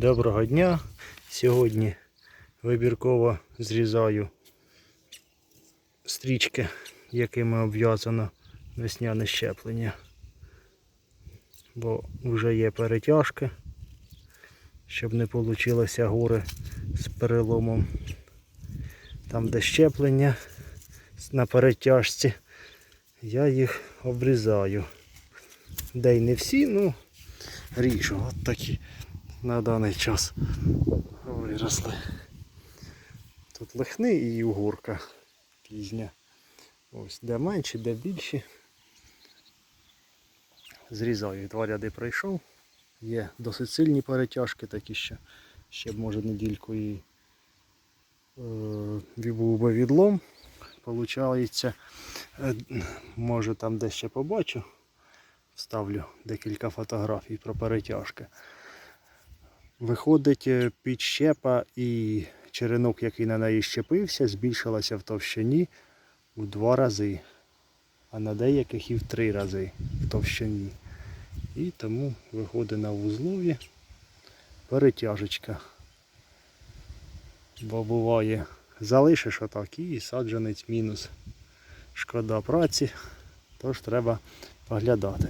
Доброго дня. Сьогодні вибірково зрізаю стрічки, якими обв'язано весняне щеплення. Бо вже є перетяжки, щоб не вийшло гори з переломом. Там, де щеплення на перетяжці, я їх обрізаю. Де й не всі, ну ріжу. От такі на даний час виросли. Тут лихни і угорка пізня. Ось де менші, де більші. Зрізаю, два ряди пройшов. Є досить сильні перетяжки, такі що ще б може недільку і е, був би відлом. Получається, е, може там де ще побачу. Вставлю декілька фотографій про перетяжки. Виходить, е, підщепа і черенок, який на неї щепився, збільшилася в товщині у два рази, а на деяких і в три рази в товщині. І тому виходить на вузлові перетяжечка. Бо буває, залишиш отак і саджанець мінус. Шкода праці, тож треба поглядати.